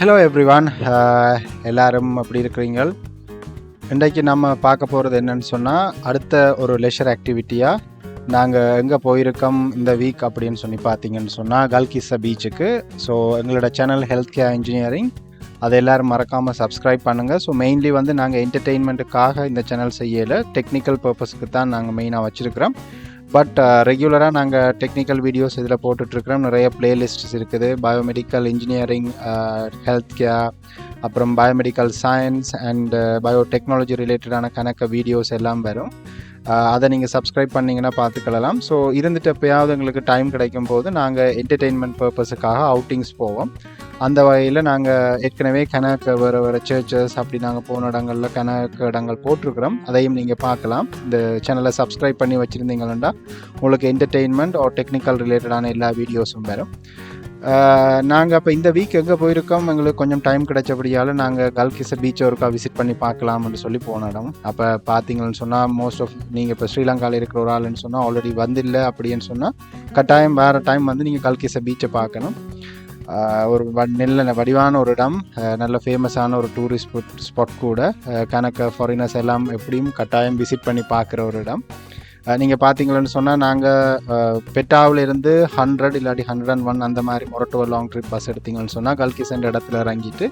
Hello everyone uh, எல்லாரும் அப்படி இருக்கிறீங்க இன்றைக்கு நம்ம பார்க்க போகிறது என்னன்னு சொன்னால் அடுத்த ஒரு லெஷர் ஆக்டிவிட்டியாக நாங்கள் எங்கே போயிருக்கோம் இந்த வீக் அப்படின்னு சொல்லி பார்த்தீங்கன்னு சொன்னால் கல்கிஸ்ஸா பீச்சுக்கு ஸோ எங்களோட சேனல் ஹெல்த் கேர் இன்ஜினியரிங் அதை எல்லோரும் மறக்காமல் சப்ஸ்கிரைப் பண்ணுங்கள் ஸோ மெயின்லி வந்து நாங்கள் என்டர்டெயின்மெண்ட்டுக்காக இந்த சேனல் செய்யலை. டெக்னிக்கல் பர்பஸ்க்கு தான் நாங்கள் மெயினாக வச்சுருக்கிறோம். பட் ரெகுலராக நாங்கள் டெக்னிக்கல் வீடியோஸ் இதில் போட்டுட்ருக்குறோம். நிறைய பிளேலிஸ்ட்ஸ் இருக்குது. பயோமெடிக்கல் இன்ஜினியரிங் ஹெல்த் கேர் அப்புறம் பயோமெடிக்கல் சயின்ஸ் அண்ட் பயோடெக்னாலஜி ரிலேட்டடான கணக்க வீடியோஸ் எல்லாம் வரும். Uh, அதை நீங்கள் சப்ஸ்கிரைப் பண்ணிங்கன்னா பார்த்துக்கலாம் ஸோ இருந்துட்டு எப்பயாவது எங்களுக்கு டைம் கிடைக்கும் போது நாங்கள் என்டர்டெயின்மெண்ட் பர்பஸுக்காக அவுட்டிங்ஸ் போவோம். அந்த வகையில் நாங்கள் ஏற்கனவே கணக்கு வர வர சர்ச்சஸ் அப்படி நாங்கள் போன இடங்களில் கணக்கு இடங்கள் போட்டிருக்கிறோம். அதையும் நீங்கள் பார்க்கலாம். இந்த சேனலை சப்ஸ்கிரைப் பண்ணி வச்சுருந்தீங்கன்னா உங்களுக்கு என்டர்டெயின்மெண்ட் ஆர் டெக்னிக்கல் ரிலேட்டடான எல்லா வீடியோஸும் வரும். நாங்கள் அப்போ இந்த வீக் எங்கே போயிருக்கோம்? எங்களுக்கு கொஞ்சம் டைம் கிடைச்சபடியால் நாங்கள் கல்கிச பீச் ஒருக்கா விசிட் பண்ணி பார்க்கலாம்னு சொல்லி போன இடம். அப்போ பார்த்தீங்கன்னு சொன்னால் மோஸ்ட் ஆஃப் நீங்கள் இப்போ ஸ்ரீலங்காவில் இருக்கிற ஒரு ஆளுன்னு சொன்னால் ஆல்ரெடி வந்தில்லை அப்படின்னு சொன்னால் கட்டாயம் வேறு டைம் வந்து நீங்கள் கல்கிச பீச்சை பார்க்கணும். ஒரு வ- நல்ல வடிவான ஒரு இடம் நல்ல ஃபேமஸான ஒரு டூரிஸ்ட் ஸ்பாட் கூட கணக்கு ஃபாரினர்ஸ் எல்லாம் எப்படியும் கட்டாயம் விசிட் பண்ணி பார்க்குற ஒரு இடம். நீங்கள் பார்த்தீங்களன்னு சொன்னால் நாங்கள் பெட்டாவிலேருந்து ஹண்ட்ரட் இல்லாட்டி ஹண்ட்ரட் அண்ட் ஒன் அந்த மாதிரி மொரட்டோ லாங் ட்ரிப் பஸ் எடுத்தீங்கன்னு சொன்னால் கல்கிசன் இடத்துல இறங்கிட்டு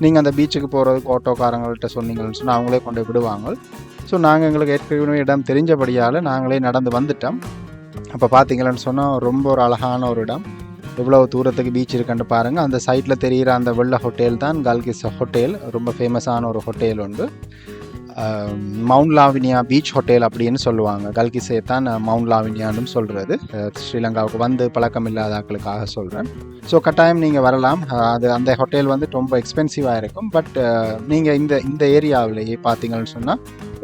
நீங்கள் அந்த பீச்சுக்கு போகிறதுக்கு ஆட்டோக்காரங்கள்ட்ட சொன்னீங்கன்னு சொன்னால் அவங்களே கொண்டு விடுவாங்க. ஸோ நாங்கள் எங்களுக்கு ஏற்கனவே இடம் தெரிஞ்சபடியால் நாங்களே நடந்து வந்துட்டோம். அப்போ பார்த்தீங்களன்னு சொன்னால் ரொம்ப ஒரு அழகான ஒரு இடம். எவ்வளோ தூரத்துக்கு பீச் இருக்குன்னு பாருங்கள் அந்த சைட்டில் தெரிகிற அந்த வெள்ள ஹோட்டல் தான் கால்கிஸ் ஹோட்டல் ரொம்ப ஃபேமஸான ஒரு ஹோட்டல் உண்டு. மவுண்ட் லாவினியா பீச் ஹோட்டல் அப்படின்னு சொல்லுவாங்க. கல்கிஸே தான் மவுண்ட் லாவினியான்னு சொல்கிறது ஸ்ரீலங்காவுக்கு வந்து பழக்கம் இல்லாத ஆட்களுக்காக சொல்கிறேன் ஸோ கட்டாயம் நீங்கள் வரலாம். அது அந்த ஹோட்டல் வந்து ரொம்ப எக்ஸ்பென்சிவாக இருக்கும். பட் நீங்கள் இந்த இந்த ஏரியாவிலேயே பார்த்தீங்கன்னு சொன்னால்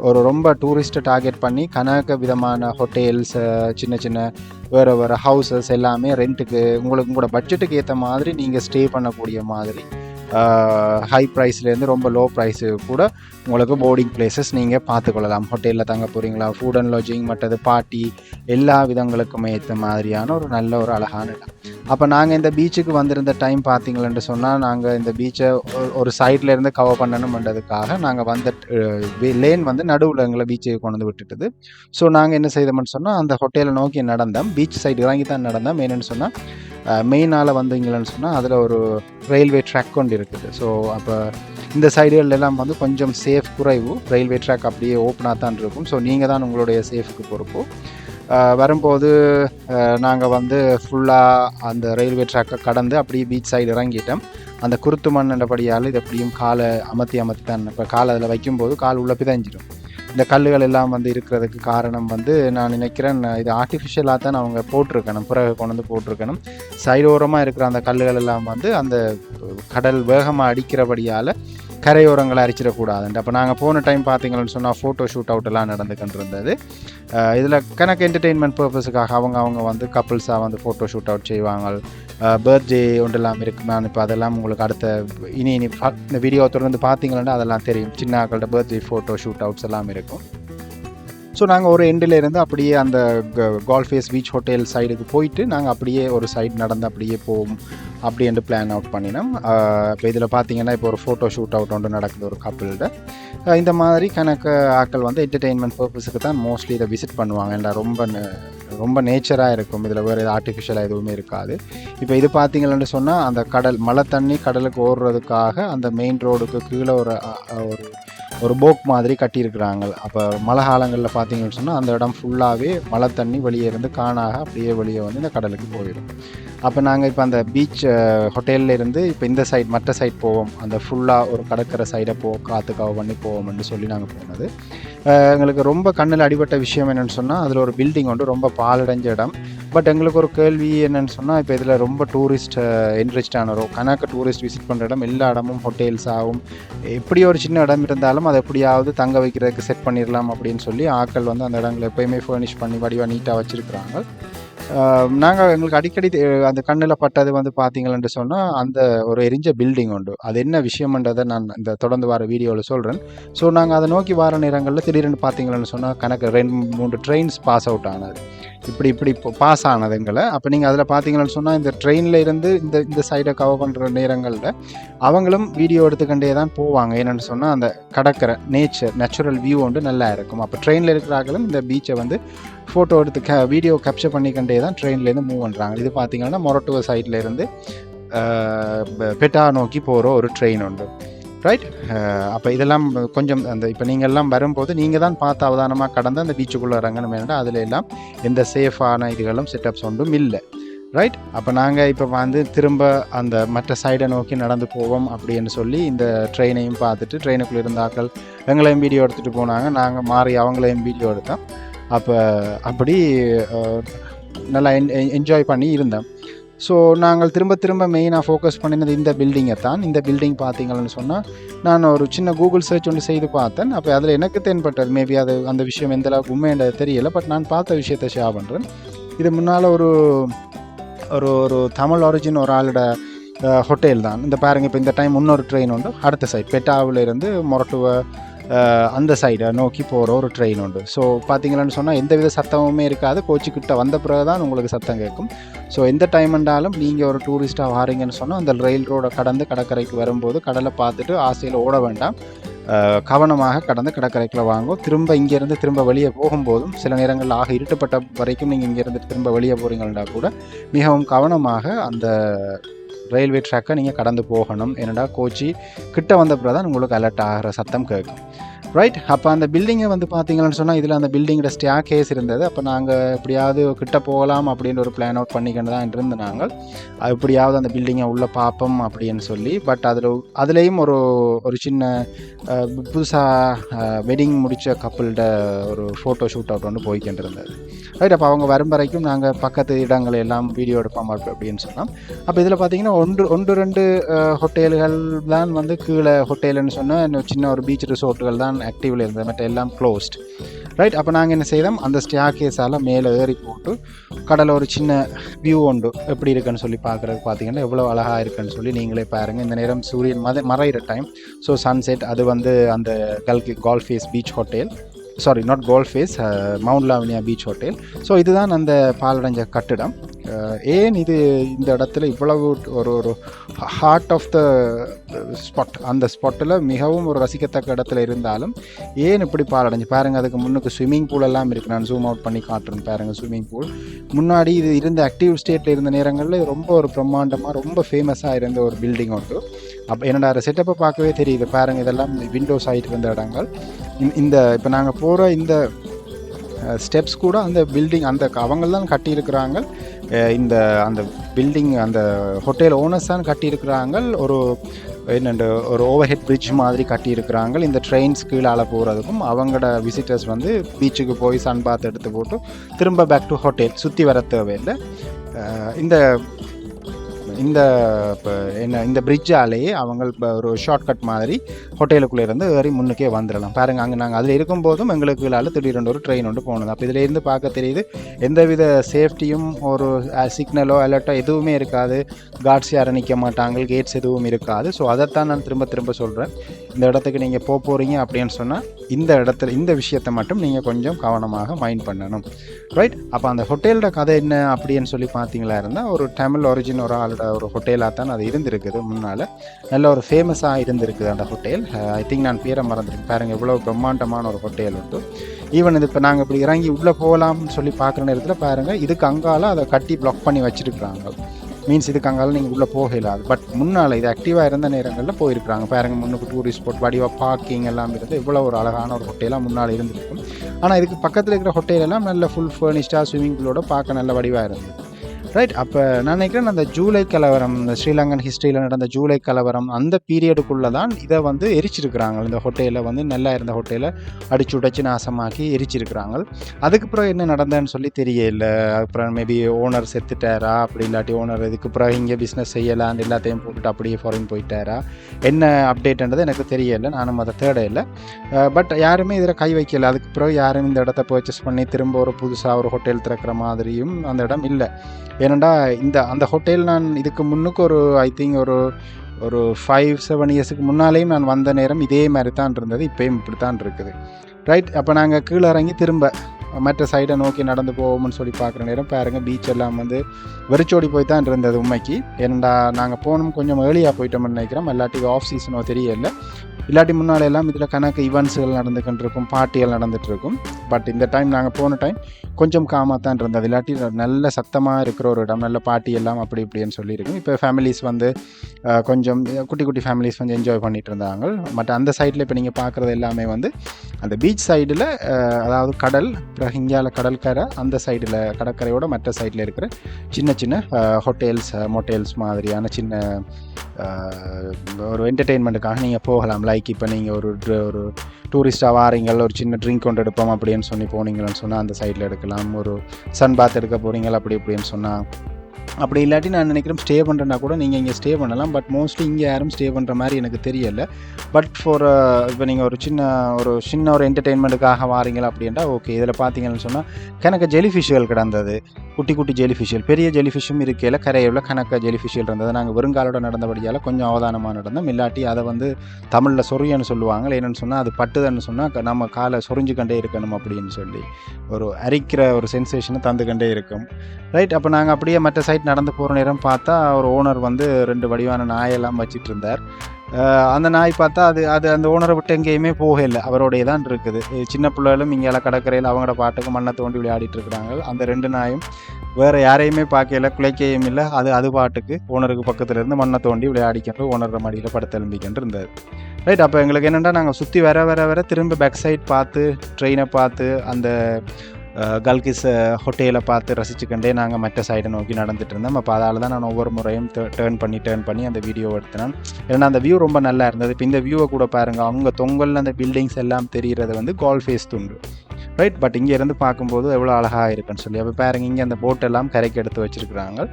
ஒரு ரொம்ப டூரிஸ்ட்டை டார்கெட் பண்ணி கணக்க விதமான ஹோட்டல்ஸ் சின்ன சின்ன வேறு வேறு ஹவுசஸ் எல்லாமே ரெண்ட்டுக்கு உங்களுக்கு உங்களோட பட்ஜெட்டுக்கு ஏற்ற மாதிரி நீங்கள் ஸ்டே பண்ணக்கூடிய மாதிரி. ஹை ப்ரைஸ்லேருந்து ரொம்ப லோ ப்ரைஸு கூட உங்களுக்கு போர்டிங் பிளேசஸ் நீங்கள் பார்த்துக்கொள்ளலாம். ஹோட்டலில் தங்க போகிறீங்களா ஃபுட் அண்ட் லாட்ஜிங் மற்றது பார்ட்டி எல்லா விதங்களுக்குமே ஏற்ற மாதிரியான ஒரு நல்ல ஒரு அழகான இடம். அப்போ நாங்கள் இந்த பீச்சுக்கு வந்திருந்த டைம் பார்த்தீங்களேன்னு சொன்னால் நாங்கள் இந்த பீச்சை ஒரு சைட்லேருந்து இருந்து கவர் பண்ணணும்ன்றதுக்காக நாங்கள் வந்த லேன் வந்து நடுவில் எங்களை பீச்சை கொண்டு வந்து விட்டுட்டுது. ஸோ நாங்கள் என்ன செய்தோம்னு சொன்னால் அந்த ஹோட்டலை நோக்கி நடந்தோம். பீச் சைடு இறங்கி தான் நடந்தோம். என்னென்னு சொன்னால் மெயினால் வந்தீங்களன்னு சொன்னால் அதில் ஒரு ரயில்வே ட்ராக் கொண்டு இருக்குது. ஸோ அப்போ இந்த சைடுகள் எல்லாம் வந்து கொஞ்சம் சேஃப் குறைவு. ரயில்வே ட்ராக் அப்படியே ஓப்பனாக தான் இருக்கும். ஸோ நீங்கள் தான் உங்களுடைய சேஃபுக்கு பொறுப்பு. வரும்போது நாங்கள் வந்து ஃபுல்லாக அந்த ரயில்வே ட்ராக்கை கடந்து அப்படியே பீச் சைடு இறங்கிட்டோம். அந்த குருத்து மண்ணபடியால் இது எப்படியும் காலை அமர்த்தி அமர்த்தி தான் இப்போ காலை அதில் வைக்கும்போது கால் உள்ள பிதஞ்சிடும். இந்த கல்லுகள் எல்லாம் வந்து இருக்கிறதுக்கு காரணம் வந்து நான் நினைக்கிறேன் இது ஆர்டிஃபிஷியலாக தான் அவங்க போட்டிருக்கணும். பிறகு கொண்டு வந்து போட்டிருக்கணும். சைடோரமாக இருக்கிற அந்த கல்லுகள் எல்லாம் வந்து அந்த கடல் வேகமாக அடிக்கிறபடியால் கரையோரங்களை அரிச்சிடக்கூடாதுன்ட்டு. அப்போ நாங்கள் போன டைம் பார்த்தீங்கன்னு சொன்னால் ஃபோட்டோ ஷூட் அவுட்டெல்லாம் நடந்துக்கிட்டு இருந்தது இதில் கணக்கு என்டர்டெயின்மெண்ட் பர்பஸுக்காக அவங்க அவங்க வந்து கப்புள்ஸாக வந்து ஃபோட்டோ ஷூட் அவுட் செய்வாங்க. பர்த்டே ஒன்றெல்லாம் இருக்குது நான் இப்போ அதெல்லாம் உங்களுக்கு அடுத்த இனி இனி பா- இந்த வீடியோ தொடர்ந்து பார்த்தீங்கன்னா அதெல்லாம் தெரியும். சின்ன ஆக்கள்கிட்ட பர்த்டே ஃபோட்டோ ஷூட் அவுட்ஸ் எல்லாம் இருக்கும். ஸோ நாங்கள் ஒரு எண்டில் இருந்து அப்படியே அந்த கால்ஃபேஸ் பீச் ஹோட்டல் சைடுக்கு போயிட்டு நாங்கள் அப்படியே ஒரு சைடு நடந்து அப்படியே போவோம். அப்படி என்று பிளான் அவுட் பண்ணினோம். இப்போ இதில் பார்த்தீங்கன்னா இப்போ ஒரு ஃபோட்டோ ஷூட் அவுட் ஒன்று நடக்குது ஒரு கப்பிள்கிட்ட இந்த மாதிரி கணக்கு ஆட்கள் வந்து என்டர்டெயின்மெண்ட் பர்பஸுக்கு தான் மோஸ்ட்லி இதை விசிட் பண்ணுவாங்க. இல்லை ரொம்ப நே- ரொம்ப நேச்சராக இருக்கும். இதில் வேறு எது ஆர்டிஃபிஷியலாக எதுவுமே இருக்காது. இப்போ இது பார்த்தீங்கன்னு சொன்னால் அந்த கடல் மழை தண்ணி கடலுக்கு ஓடுறதுக்காக அந்த மெயின் ரோடுக்கு கீழே ஒரு ஒரு ஒரு போக் மாதிரி கட்டியிருக்கிறாங்க. அப்போ மழை காலங்களில் பார்த்தீங்கன்னு சொன்னால் அந்த இடம் ஃபுல்லாகவே மழை தண்ணி வெளியே இருந்து காணாக அப்படியே வெளியே வந்து இந்த கடலுக்கு போயிடும். அப்போ நாங்கள் இப்போ அந்த பீச் ஹோட்டலில் இருந்து இப்போ இந்த சைட் மற்ற சைட் போவோம். அந்த ஃபுல்லாக ஒரு கடற்கரை சைடை போ காற்று கவ பண்ணி போவோம்னு சொல்லி நாங்கள் போனது. எங்களுக்கு ரொம்ப கண்ணில் அடிபட்ட விஷயம் என்னென்னு சொன்னால் அதில் ஒரு பில்டிங் வந்து ரொம்ப பாலடைஞ்ச இடம். பட் எங்களுக்கு ஒரு கேள்வி என்னன்னு சொன்னால் இப்போ இதில் ரொம்ப டூரிஸ்ட் என்ரிச்டான ஒரு கணக்கு டூரிஸ்ட் விசிட் பண்ணுற இடம் எல்லா இடமும் ஹோட்டல்ஸ் ஆகும். எப்படி ஒரு சின்ன இடம் இருந்தாலும் அதை எப்படியாவது தங்க வைக்கிறதுக்கு செட் பண்ணிடலாம் அப்படின்னு சொல்லி ஆட்கள் வந்து அந்த இடங்களை எப்போயுமே ஃபர்னிஷ் பண்ணி வடிவாக நீட்டாக வச்சுருக்குறாங்க. நாங்கள் எங்களுக்கு அடிக்கடி அந்த கண்ணில் பட்டது வந்து பார்த்தீங்களன்ட்டு சொன்னால் அந்த ஒரு எரிஞ்ச பில்டிங் உண்டு. அது என்ன விஷயம்ன்றதை நான் இந்த தொடர்ந்து வர வீடியோவில் சொல்கிறேன் ஸோ நாங்கள் அதை நோக்கி வார நேரங்களில் திடீர்னு பார்த்தீங்களன்னு சொன்னால் கணக்கு ரெண்டு மூன்று ட்ரெயின்ஸ் பாஸ் அவுட் ஆனது. இப்படி இப்படி பாஸ் ஆனதுங்களை அப்போ நீங்கள் அதில் பார்த்தீங்கன்னு சொன்னால் இந்த ட்ரெயினில் இருந்து இந்த இந்த சைடை கவர் பண்ணுற நேரங்களில் அவங்களும் வீடியோ எடுத்துக்கண்டே தான் போவாங்க. என்னென்னு சொன்னால் அந்த கடற்கரை நேச்சர் நேச்சுரல் வியூ வந்து நல்லா இருக்கும். அப்போ ட்ரெயினில் இருக்கிறார்களும் இந்த பீச்சை வந்து ஃபோட்டோ எடுத்து க வீடியோ கேப்சர் பண்ணிக்கண்டே தான் ட்ரெயின்லேருந்து மூவ் பண்ணுறாங்க இது பார்த்தீங்கன்னா மொரட்டுவ சைட்லேருந்து பெ- பெட்டா நோக்கி போகிற ஒரு ட்ரெயின் உண்டு. ரைட் அப்போ இதெல்லாம் கொஞ்சம் அந்த இப்போ நீங்கள்லாம் வரும்போது நீங்கள் தான் பார்த்து அவதானமாக கடந்து அந்த பீச்சுக்குள்ளே இறங்கணும் ஏன்னா அதில் எல்லாம் எந்த சேஃபான இதுகளும் செட்டப்ஸ் ஒன்றும் இல்லை. ரைட் அப்போ நாங்கள் இப்போ வந்து திரும்ப அந்த மற்ற சைடை நோக்கி நடந்து போவோம் அப்படின்னு சொல்லி இந்த ட்ரெயினையும் பார்த்துட்டு ட்ரெயினுக்குள்ளே இருந்தாக்கள் எங்களையும் வீடியோ எடுத்துகிட்டு போனாங்க. நாங்கள் மாறி அவங்களையும் வீடியோ எடுத்தோம். அப்போ அப்படி நல்லா நல்லா என்ஜாய் பண்ணி இருந்தோம். ஸோ நாங்கள் திரும்ப திரும்ப மெயினாக ஃபோக்கஸ் பண்ணினது இந்த பில்டிங்கை தான். இந்த பில்டிங் பார்த்தீங்கன்னு சொன்னால் நான் ஒரு சின்ன கூகுள் சர்ச் ஒன்று செய்து பார்த்தேன். அப்போ அதில் எனக்கு தென்பட்டது. மேபி அது அந்த விஷயம் எந்த அளவுக்கு உண்மைன்றது தெரியலை. பட் நான் பார்த்த விஷயத்தை ஷேர் பண்ணுறேன் இது முன்னால் ஒரு ஒரு ஒரு தமிழ் ஒரிஜின் ஒரு ஆளோட ஹோட்டல் தான். இந்த பாருங்கள் இப்போ இந்த டைம் இன்னொரு ட்ரெயின் உண்டு. அடுத்த சைட் பெட்டாவிலேருந்து மொரட்டுவ அந்த சைடை நோக்கி போகிற ஒரு ட்ரெயின் உண்டு. ஸோ பார்த்தீங்களான்னு சொன்னால் எந்தவித சத்தமுமே இருக்காது. கோச்சிக்கிட்ட வந்த பிறகு தான் உங்களுக்கு சத்தம் கேட்கும். ஸோ எந்த டைம் இருந்தாலும் நீங்கள் ஒரு டூரிஸ்ட்டாக வாரீங்கன்னு சொன்னால் அந்த ரயில் ரோடை கடந்து கடற்கரைக்கு வரும்போது கடலை பார்த்துட்டு ஆசையில் ஓட வேண்டாம். கவனமாக கடந்து கடற்கரைக்குள்ள வாங்கும் திரும்ப இங்கேருந்து திரும்ப வெளியே போகும்போதும் சில நேரங்களில் ஆக இருட்டுப்பட்ட வரைக்கும் நீங்கள் இங்கேருந்து திரும்ப வெளியே போகிறீங்கன்னா கூட மிகவும் கவனமாக அந்த ரயில்வே ட்ராக்கை நீங்கள் கடந்து போகணும். என்னடா கோச்சி? கிட்ட வந்த பிறகு தான் உங்களுக்கு அலர்ட் ஆகிற சத்தம் கேட்கும். ரைட் அப்போ அந்த பில்டிங்கை வந்து பார்த்தீங்கன்னு சொன்னால் இதில் அந்த பில்டிங்கோட ஸ்டே கேஸ் இருந்தது. அப்போ நாங்கள் எப்படியாவது கிட்ட போகலாம் அப்படின்னு ஒரு பிளான் அவுட் பண்ணிக்கிட்டு தான் இருந்து நாங்கள் அது எப்படியாவது அந்த பில்டிங்கை உள்ளே பார்ப்போம் அப்படின்னு சொல்லி. பட் அதில் அதுலேயும் ஒரு ஒரு சின்ன புதுசாக வெட்டிங் முடித்த கப்பிள்ட ஒரு ஃபோட்டோ ஷூட் அவுட் வந்து போய்கிட்டு இருந்தது. ரைட் அப்போ அவங்க வரும் வரைக்கும் நாங்கள் பக்கத்து இடங்களை எல்லாம் வீடியோ எடுப்போம் அப்படின்னு சொன்னோம். அப்போ இதில் பார்த்தீங்கன்னா ஒன்று ஒன்று ரெண்டு ஹோட்டல்கள் தான் வந்து கீழே ஹோட்டல்னு சொன்னால் சின்ன ஒரு பீச் ரிசோர்ட்டுகள் தான் ஆக்டிவில் இருந்தது. மற்ற எல்லாம் க்ளோஸ்ட் ரைட் அப்போ நாங்கள் என்ன செய்தோம்? அந்த ஸ்டாகேஸால் மேலே ஏறி போட்டு கடலை ஒரு சின்ன வியூ உண்டு. எப்படி இருக்குன்னு சொல்லி பார்க்குறதுக்கு பார்த்தீங்கன்னா எவ்வளோ அழகாக இருக்குன்னு சொல்லி நீங்களே பாருங்கள் இந்த நேரம் சூரியன் மத மறையிற டைம் ஸோ சன்செட் அது வந்து அந்த கல்கி Galle Face beach hotel sorry not Galle Face Mount Lavinia beach hotel so இதுதான் அந்த பாலடைஞ்ச கட்டிடம். Uh, ஏன் இது இந்த இடத்துல இவ்வளவு ஒரு ஒரு ஹார்ட் ஆஃப் த ஸ்பாட் அந்த ஸ்பாட்டில் மிகவும் ஒரு ரசிக்கத்தக்க இடத்துல இருந்தாலும் ஏன் இப்படி பாலடைஞ்சு? பாருங்கள் அதுக்கு முன்னுக்கு ஸ்விம்மிங் பூல் எல்லாம் இருக்குது நான் ஜூம் அவுட் பண்ணி காட்டுறேன் பாருங்கள் ஸ்விம்மிங் பூல் முன்னாடி இது இருந்த ஆக்டிவ் ஸ்டேட்டில் இருந்த நேரங்களில் ரொம்ப ஒரு பிரம்மாண்டமாக ரொம்ப ஃபேமஸாக இருந்த ஒரு பில்டிங் உண்டு. அப்போ என்னோட செட்டப்பை பார்க்கவே தெரியுது. பாருங்கள் இதெல்லாம் விண்டோஸ் ஆகிட்டு இருந்த இடங்கள். இந்த- இந்த இப்போ நாங்கள் போகிற இந்த ஸ்டெப்ஸ் கூட அந்த பில்டிங் அந்த அவங்க தான் கட்டியிருக்கிறாங்க இந்த அந்த பில்டிங் அந்த ஹோட்டல் ஓனர்ஸ் தான் கட்டியிருக்கிறாங்க. ஒரு என்னண்டு ஒரு ஓவர் ஹெட் பிரிட்ஜ் மாதிரி கட்டியிருக்கிறாங்க. இந்த ட்ரெயின்ஸ் கீழால் போகிறதுக்கும் அவங்களோட விசிட்டர்ஸ் வந்து பீச்சுக்கு போய் சன் பாத் எடுத்து போட்டு திரும்ப பேக் டு ஹோட்டல் சுற்றி வர தேவையில்லை. இந்த இந்த இப்போ என்ன இந்த பிரிட்ஜாலேயே அவங்க இப்போ ஒரு ஷார்ட்கட் மாதிரி ஹோட்டலுக்குள்ளே இருந்து ஏறி முன்னுக்கே வந்துடலாம். பாருங்கள் அங்கே நாங்கள் அதில் இருக்கும் போதும் எங்களுக்கு இல்லாத திடீரென்று ஒரு ட்ரெயின் ஒன்று போனது அப்போ இதில் இருந்து பார்க்க தெரியுது எந்தவித சேஃப்டியும் ஒரு சிக்னலோ அலர்ட்டோ எதுவுமே இருக்காது. காட்ஸ் யாரும் நிற்க மாட்டாங்க கேட்ஸ் எதுவும் இருக்காது. ஸோ அதைத்தான் நான் திரும்ப திரும்ப சொல்கிறேன் இந்த இடத்துக்கு நீங்கள் போக போகிறீங்க அப்படின்னு சொன்னால் இந்த இடத்துல இந்த விஷயத்தை மட்டும் நீங்கள் கொஞ்சம் கவனமாக மைண்ட் பண்ணணும். ரைட் அப்போ அந்த ஹோட்டலோட கதை என்ன அப்படின்னு சொல்லி பார்த்தீங்களா இருந்தால் ஒரு தமிழ் ஒரிஜின் ஒரு ஆளோட ஒரு ஹோட்டலாக தான் அது இருந்திருக்குது முன்னால். நல்ல ஒரு ஃபேமஸாக இருந்திருக்குது அந்த ஹோட்டல் ஐ திங்க் நான் பேரை மறந்துருக்கேன் பாருங்கள் இவ்வளோ பிரம்மாண்டமான ஒரு ஹோட்டல் உண்டு ஈவன் இது இப்போ நாங்கள் இப்படி இறங்கி உள்ளே போகலாம்னு சொல்லி பார்க்குற நேரத்தில் பாருங்கள் இதுக்கு அங்கால அதை கட்டி பிளாக் பண்ணி வச்சுருக்குறாங்க. மீன்ஸ் இதுக்கு அங்கால நீங்கள் உள்ளே போகலாது பட் முன்னால் இது ஆக்டிவாக இருந்த நேரங்களில் போயிருக்கிறாங்க. பாருங்க முன்னுக்கு டூரிஸ்ட் ஸ்பாட் வடிவாக பார்க்கிங் எல்லாம் இருந்து இவ்வளோ ஒரு அழகான ஒரு ஹோட்டலாக முன்னால் இருந்திருக்கும். ஆனால் இதுக்கு பக்கத்தில் இருக்கிற ஹோட்டல் நல்ல ஃபுல் ஃபர்னிஷ்டாக ஸ்விம்மிங் பூலோட பார்க்க நல்ல வடிவாக இருந்தது. ரைட் அப்போ நான் நினைக்கிறேன் அந்த ஜூலை கலவரம் இந்த ஸ்ரீலங்கன் ஹிஸ்ட்ரியில் நடந்த ஜூலை கலவரம் அந்த பீரியடுக்குள்ளே தான் இதை வந்து எரிச்சிருக்கிறாங்க. இந்த ஹோட்டலில் வந்து நல்லா இருந்த ஹோட்டலை அடிச்சு உடைச்சு நாசமாக்கி எரிச்சிருக்கிறாங்க. அதுக்கப்புறம் என்ன நடந்தேன்னு சொல்லி தெரியல. அப்புறம் மேபி ஓனர் செத்துட்டாரா? அப்படி இல்லாட்டி ஓனர் இதுக்கப்புறம் இங்கே பிஸ்னஸ் செய்யலான்னு எல்லாத்தையும் போட்டுட்டு அப்படியே ஃபாரின் போயிட்டாரா? என்ன அப்டேட்ன்றது எனக்கு தெரியல. நானும் அதை தேட இல்லை. பட் யாருமே இதில் கை வைக்கல. அதுக்கு பிறகு யாரும் இந்த இடத்த பர்ச்சேஸ் பண்ணி திரும்ப ஒரு புதுசாக ஒரு ஹோட்டல் திறக்கிற மாதிரியும் அந்த இடம் இல்லை. ஏனண்டா இந்த அந்த ஹோட்டல் நான் இதுக்கு முன்னுக்கு ஒரு ஐ திங்க் ஒரு ஒரு ஃபைவ் செவன் இயர்ஸுக்கு முன்னாலேயும் நான் வந்த நேரம் இதே மாதிரி தான் இருந்தது இப்போயும் இப்படி தான் இருக்குது. ரைட் அப்போ நாங்கள் கீழே இறங்கி திரும்ப மற்ற சைடை நோக்கி நடந்து போவோம்னு சொல்லி பார்க்குற நேரம் பாருங்கள் பீச் எல்லாம் வந்து வெறிச்சோடி போய் தான் இருந்தது உண்மைக்கு. ஏன்னா நாங்கள் போனோம் கொஞ்சம் ஏர்லியாக போயிட்டோம்னு நினைக்கிறோம் இல்லாட்டி ஆஃப் சீசனோ தெரியல. இல்லாட்டி முன்னாடி எல்லாம் இதில் கணக்கு ஈவெண்ட்ஸுகள் நடந்து கொண்டிருக்கும் பார்ட்டிகள் நடந்துகிட்ருக்கும். பட் இந்த டைம் நாங்கள் போன டைம் கொஞ்சம் காமாக தான் இருந்தது. இல்லாட்டி நல்ல சத்தமாக இருக்கிற ஒரு இடம் நல்ல பார்ட்டி எல்லாம் அப்படி இப்படின்னு சொல்லியிருக்கும். இப்போ ஃபேமிலிஸ் வந்து கொஞ்சம் குட்டி குட்டி ஃபேமிலிஸ் வந்து என்ஜாய் பண்ணிட்டு இருந்தாங்க. பட் அந்த சைடில் இப்போ நீங்கள் பார்க்குறது எல்லாமே வந்து அந்த பீச் சைடில் அதாவது கடல் பிறகு இந்தியாவில் கடற்கரை அந்த சைடில் கடற்கரையோட மற்ற சைடில் இருக்கிற சின்ன சின்ன ஹோட்டல்ஸ் மோட்டேல்ஸ் மாதிரியான சின்ன ஒரு என்டர்டெயின்மெண்ட்டுக்காக நீங்கள் போகலாம். லைக் இப்போ நீங்கள் ஒரு ஒரு டூரிஸ்ட்டாக வாரீங்கள் ஒரு சின்ன ட்ரிங்க் கொண்டு எடுப்போம் அப்படின்னு சொல்லி போனீங்கன்னு சொன்னால் அந்த சைடில் எடுக்கலாம். ஒரு சன் பாத் எடுக்க போகிறீங்க அப்படி இப்படின்னு சொன்னால் அப்படி இல்லாட்டி நான் நினைக்கிறேன் ஸ்டே பண்ணுறேன்னா கூட நீங்கள் இங்கே ஸ்டே பண்ணலாம். பட் மோஸ்ட்லி இங்கே யாரும் ஸ்டே பண்ணுற மாதிரி எனக்கு தெரியல. பட் ஃபார் uh, இப்போ நீங்கள் ஒரு சின்ன ஒரு சின்ன ஒரு என்டர்டெயின்மெண்ட்டுக்காக வாரீங்களா அப்படின்ட்டா ஓகே இதில் பார்த்தீங்கன்னு சொன்னால் கணக்க ஜெலிஃபிஷ்கள் கிடந்தது. குட்டி குட்டி ஜெலிஃபிஷியல் பெரிய ஜெலிஃபிஷும் இருக்கையில் கரையில் கணக்க ஜெலிஃபிஷியல் இருந்தது. நாங்கள் வெறுங்காலோட நடந்தபடியால் கொஞ்சம் அவதானமாக நடந்தோம். இல்லாட்டி அதை வந்து தமிழில் சொரியன்னு சொல்லுவாங்க என்னென்னு சொன்னால் அது பட்டுதுன்னு சொன்னால் நம்ம காலை சொரிஞ்சுக்கண்டே இருக்கணும் அப்படின்னு சொல்லி ஒரு அரிக்கிற ஒரு சென்சேஷனை தந்துக்கண்டே இருக்கும். ரைட் அப்போ நாங்கள் அப்படியே மற்ற சைட் நடந்து போகிற நேரம் பார்த்தா ஒரு ஓனர் வந்து ரெண்டு வடிவான நாயெல்லாம் வச்சுட்டு இருந்தார் அந்த நாய் பார்த்தா அது அது அந்த ஓனரை விட்டு எங்கேயுமே போக இல்லை அவரோடைய தான் இருக்குது. சின்ன பிள்ளைகளும் இங்கே கடற்கரையில் அவங்களோட பாட்டுக்கு மண்ணை தோண்டி விளையாடிட்டு இருக்கிறாங்க. அந்த ரெண்டு நாயும் வேறு யாரையுமே பார்க்கல குலைக்கையும் இல்லை. அது அது பாட்டுக்கு ஓனருக்கு பக்கத்துல இருந்து மண்ணை தோண்டி விளையாடிக்கிட்டு ஓனரோட மடியில் படுத்தெலும்பிக்கிட்டு இருந்தார். ரைட் அப்போ எங்களுக்கு என்னென்னா நாங்கள் சுற்றி வர வர வர திரும்ப பேக் சைட் பார்த்து ட்ரெயினை பார்த்து அந்த கல்கிஸ் ஹோட்டலை பார்த்து ரசிச்சுக்கண்டே நாங்கள் மற்ற சைடை நோக்கி நடந்துட்டு இருந்தோம் அப்போ அதால் தான் நான் ஒவ்வொரு முறையும் டேர்ன் பண்ணி டேர்ன் பண்ணி அந்த வீடியோ எடுத்தேன் ஏன்னா அந்த வியூ ரொம்ப நல்லா இருந்தது. இப்போ இந்த வியூவை கூட பாருங்கள் அவங்க தொங்கலில் அந்த பில்டிங்ஸ் எல்லாம் தெரிகிறது வந்து கால் ஃபேஸ் துண்டு. ரைட் பட் இங்கே இருந்து பார்க்கும்போது எவ்வளோ அழகாக இருக்குன்னு சொல்லி. அப்போ பாருங்க இங்கே அந்த போட் எல்லாம் கரைக்கு எடுத்து வச்சிருக்கிறாங்க.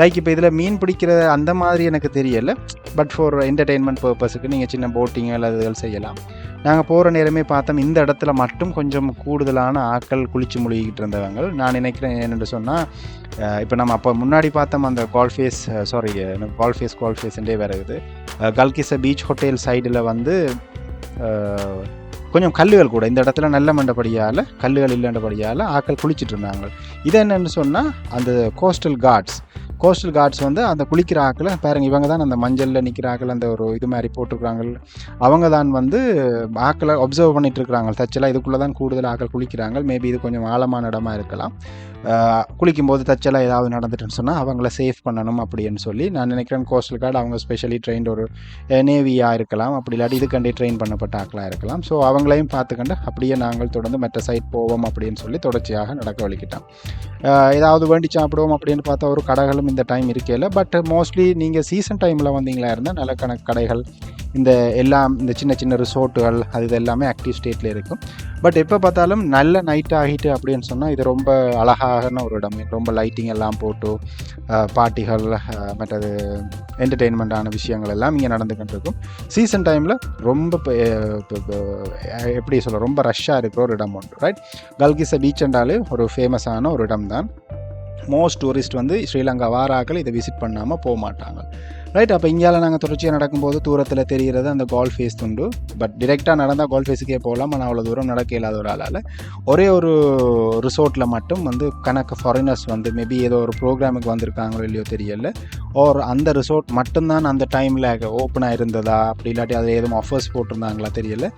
லைக் இப்போ இதில் மீன் பிடிக்கிற அந்த மாதிரி எனக்கு தெரியலை. பட் ஃபார் என்டர்டெயின்மெண்ட் பர்பஸுக்கு நீங்கள் சின்ன போட்டிங் அல்லது செய்யலாம். நாங்கள் போகிற நேரமே பார்த்தோம் இந்த இடத்துல மட்டும் கொஞ்சம் கூடுதலான ஆட்கள் குளிச்சு முழுகிட்டு இருந்தவங்க. நான் நினைக்கிறேன் என்னென்று சொன்னால் இப்போ நம்ம அப்போ முன்னாடி பார்த்தோம் அந்த கால்ஃபேஸ் சாரி கால்ஃபேஸ் கால்ஃபேஸ்ன்றே வருது கல்கிச பீச் ஹோட்டல் சைடில் வந்து கொஞ்சம் கல்லுகள் கூட இந்த இடத்துல நல்ல மண்டபடியால் கல்லுகள் இல்லைன்றபடியால் ஆட்கள் குளிச்சுட்டு இருந்தாங்க. இது என்னென்னு சொன்னால் அந்த கோஸ்டல் கார்ட்ஸ் கோஸ்டல் கார்ட்ஸ் வந்து அந்த குளிக்கிற ஆக்களை பாருங்க இவங்க தான் அந்த மஞ்சளில் நிற்கிற ஆக்கள் அந்த ஒரு இது மாதிரி போட்டிருக்கிறாங்க. அவங்க தான் வந்து ஆக்களை அப்சர்வ் பண்ணிட்டு இருக்கிறாங்க தச்சலாக இதுக்குள்ளே தான் கூடுதல் ஆக்கள் குளிக்கிறாங்க. மேபி இது கொஞ்சம் ஆழமான இடமா இருக்கலாம். குளிக்கும்போது தச்சலாக ஏதாவது நடந்துட்டுன்னு சொன்னால் அவங்கள சேஃப் பண்ணணும் அப்படின்னு சொல்லி நான் நினைக்கிறேன் கோஸ்டல் கார்டு அவங்க ஸ்பெஷலி ட்ரெயின்ட் ஒரு நேவியாக இருக்கலாம். அப்படி இல்லாட்டி இதுக்கண்டே ட்ரெயின் பண்ணப்பட்ட ஆக்களாக இருக்கலாம். ஸோ அவங்களையும் பார்த்துக்கண்டு அப்படியே நாங்கள் தொடர்ந்து மற்ற சைட் போவோம் அப்படின்னு சொல்லி தொடர்ச்சியாக நடக்க வலிக்கிட்டோம் ஏதாவது வேண்டி சாப்பிடுவோம் அப்படின்னு பார்த்தா ஒரு கடைகளும் இந்த டைம் இருக்கையில் பட் மோஸ்ட்லி நீங்கள் சீசன் டைமில் வந்தீங்களா இருந்தால் நல்ல கணக்கு கடைகள் இந்த எல்லாம் இந்த சின்ன சின்ன ரிசோர்ட்டுகள் அது இது எல்லாமே ஆக்டிவ் ஸ்டேட்டில் இருக்கும். பட் எப்போ பார்த்தாலும் நல்ல நைட் ஆகிட்டு அப்படின்னு சொன்னால் இது ரொம்ப அழகான ஒரு இடம். ரொம்ப லைட்டிங் எல்லாம் போட்டு பாட்டிகள் மற்றது என்டர்டெயின்மெண்ட்டான விஷயங்கள் எல்லாம் இங்கே நடந்துக்கிட்டு இருக்கும். சீசன் டைமில் ரொம்ப எப்படி சொல்ல ரொம்ப ரஷ்ஷாக இருக்கிற ஒரு இடம் உண்டு ரைட் கல்கிச பீச்ன்றாலே ஒரு ஃபேமஸான ஒரு இடம் தான் மோஸ்ட் டூரிஸ்ட் வந்து ஸ்ரீலங்கா வாராக்கள் இதை விசிட் பண்ணாமல் போக மாட்டாங்க ரைட் அப்போ இந்தியாவில் நாங்கள் தொடர்ச்சியாக நடக்கும்போது தூரத்தில் தெரிகிறது அந்த கால் ஃபேஸ் துண்டு. பட் டிரெக்டாக நடந்தால் கால் ஃபேஸுக்கே போகலாம். ஆனால் அவ்வளோ தூரம் நடக்க இல்லாத ஒரு ஆளால். ஒரே ஒரு ரிசோர்ட்டில் மட்டும் வந்து கணக்கு ஃபாரினர்ஸ் வந்து மேபி ஏதோ ஒரு ப்ரோக்ராமுக்கு வந்திருக்காங்களோ இல்லையோ தெரியல. ஓர் அந்த ரிசோர்ட் மட்டும்தான் அந்த டைமில் ஓப்பனாக இருந்ததா அப்படி இல்லாட்டி அதில் எதுவும் ஆஃபர்ஸ் போட்டிருந்தாங்களா தெரியல.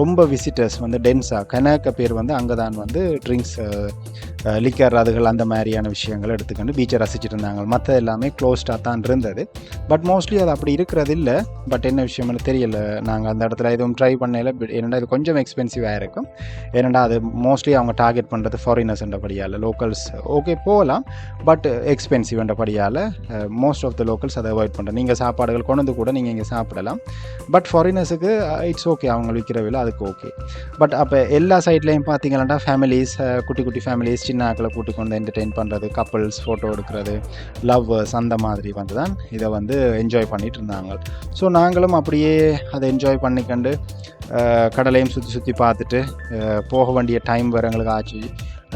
ரொம்ப விசிட்டர்ஸ் வந்து டென்ஸாக கணக்க பேர் வந்து அங்கே தான் வந்து ட்ரிங்க்ஸ் லிக்கர் அதுகள் அந்த மாதிரியான விஷயங்கள் எடுத்துக்கொண்டு பீச்சை ரசிச்சிட்டு இருந்தாங்க. மற்ற எல்லாமே க்ளோஸ்டாக தான் இருந்தது. பட் மோஸ்ட்லி அது அப்படி இருக்கிறது இல்லை பட் என்ன விஷயம்னு தெரியல. நாங்கள் அந்த இடத்துல எதுவும் ட்ரை பண்ணல ஏன்னா இது கொஞ்சம் எக்ஸ்பென்சிவாக இருக்கும். ஏன்னா அது மோஸ்ட்லி அவங்க டார்கெட் பண்ணுறது ஃபாரினர்ஸ்ன்றபடியால் லோக்கல்ஸ் ஓகே போகலாம் பட் எக்ஸ்பென்சிவ்ன்றபடியால் மோஸ்ட் ஆஃப் த லோக்கல்ஸ் அதை அவாய்ட் பண்ணுறேன் நீங்கள் சாப்பாடுகள் கொண்டு வந்து கூட நீங்கள் இங்கே சாப்பிடலாம். பட் ஃபாரினர்ஸுக்கு இட்ஸ் ஓகே அவங்க விற்கிற விலை அதுக்கு ஓகே பட் அப்போ எல்லா சைட்லேயும் பார்த்தீங்கன்னா ஃபேமிலிஸ் குட்டி குட்டி ஃபேமிலிஸ் சின்ன ஆக்களை கூட்டி கொண்டு என்டர்டெயின் பண்ணுறது கப்புள்ஸ் ஃபோட்டோ எடுக்கிறது லவ்வர்ஸ் அந்த மாதிரி வந்து தான் இதை வந்து என்ஜாய் பண்ணிட்டு இருந்தாங்க ஸோ நாங்களும் அப்படியே அதை என்ஜாய் பண்ணிக்கண்டு கடலையும் சுற்றி சுற்றி பார்த்துட்டு போக வேண்டிய டைம் வேறு எங்களுக்கு ஆச்சு.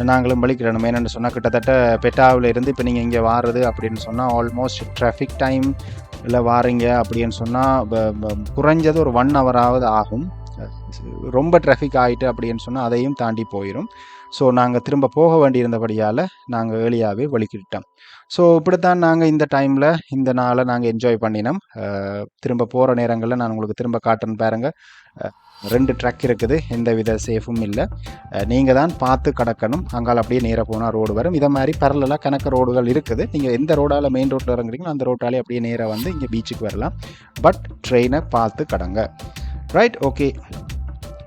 நாங்களும் பலிக்கிறணும் என்னென்னு சொன்னால் கிட்டத்தட்ட பெட்டாவில் இருந்து இப்போ நீங்கள் இங்கே வாரது அப்படின்னு சொன்னால் ஆல்மோஸ்ட் ட்ராஃபிக் டைம் இல்லை வாரீங்க அப்படின்னு சொன்னால் குறைஞ்சது ஒரு ஒன் ஹவராவது ஆகும். ரொம்ப ட்ராஃபிக் ஆகிட்டு அப்படின்னு சொன்னால் அதையும் தாண்டி போயிடும் ஸோ நாங்கள் திரும்ப போக வேண்டியிருந்தபடியால் நாங்கள் ஏர்லியாகவே வலிக்கிட்டோம் ஸோ இப்படித்தான் நாங்கள் இந்த டைமில் இந்த நாளை நாங்கள் என்ஜாய் பண்ணினோம். திரும்ப போகிற நேரங்களில் நான் உங்களுக்கு திரும்ப காட்டுறேன் பாருங்கள் ரெண்டு ட்ரக் இருக்குது. எந்த வித சேஃபும் இல்லை நீங்கள் தான் பார்த்து கடக்கணும். அங்கால் அப்படியே நேராக போனால் ரோடு வரும். இதை மாதிரி பரலலாக கணக்கு ரோடுகள் இருக்குது. நீங்கள் எந்த ரோடால் மெயின் ரோட்டில் இறங்குறீங்களோ அந்த ரோட்டாலே அப்படியே நேராக வந்து இங்கே பீச்சுக்கு வரலாம். பட் ட்ரெயினை பார்த்து கடங்க. ரைட் ஓகே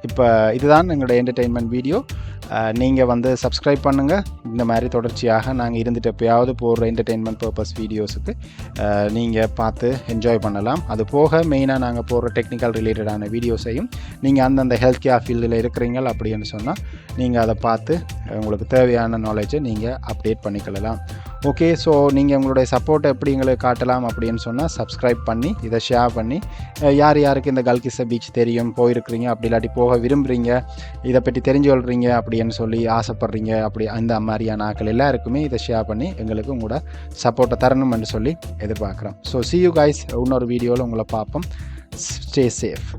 இப்போ இதுதான் எங்களோட என்டர்டெயின்மெண்ட் வீடியோ நீங்கள் வந்து சப்ஸ்கிரைப் பண்ணுங்கள் இந்த மாதிரி தொடர்ச்சியாக நாங்கள் இருந்துட்டு எப்பயாவது போடுற என்டர்டெயின்மெண்ட் பர்பஸ் வீடியோஸுக்கு நீங்கள் பார்த்து என்ஜாய் பண்ணலாம். அது போக மெயினாக நாங்கள் போடுற டெக்னிக்கல் ரிலேட்டடான வீடியோஸையும் நீங்கள் அந்தந்த ஹெல்த் கேர் ஃபீல்டில் இருக்கிறீங்க அப்படின்னு சொன்னால் நீங்கள் அதை பார்த்து உங்களுக்கு தேவையான நாலேஜை நீங்கள் அப்டேட் பண்ணிக்கலாம் ஓகே ஸோ நீங்கள் உங்களுடைய சப்போர்ட்டை எப்படி எங்களுக்கு காட்டலாம் அப்படின்னு சொன்னால் சப்ஸ்கிரைப் பண்ணி இதை ஷேர் பண்ணி யார் யாருக்கு இந்த கல்கிச பீச் தெரியும் போயிருக்கிறீங்க அப்படி இல்லாட்டி போக விரும்புகிறீங்க இதை பற்றி தெரிஞ்சு கொள்கிறீங்க அப்படின்னு சொல்லி ஆசைப்பட்றீங்க அப்படி அந்த மாதிரியான ஆக்கள் எல்லாருக்குமே இதை ஷேர் பண்ணி எங்களுக்கு உங்களோட சப்போர்ட்டை தரணும்னு சொல்லி எதிர்பார்க்குறோம். ஸோ சி யூ கைஸ் இன்னொரு வீடியோவில் உங்களை பார்ப்போம். Stay safe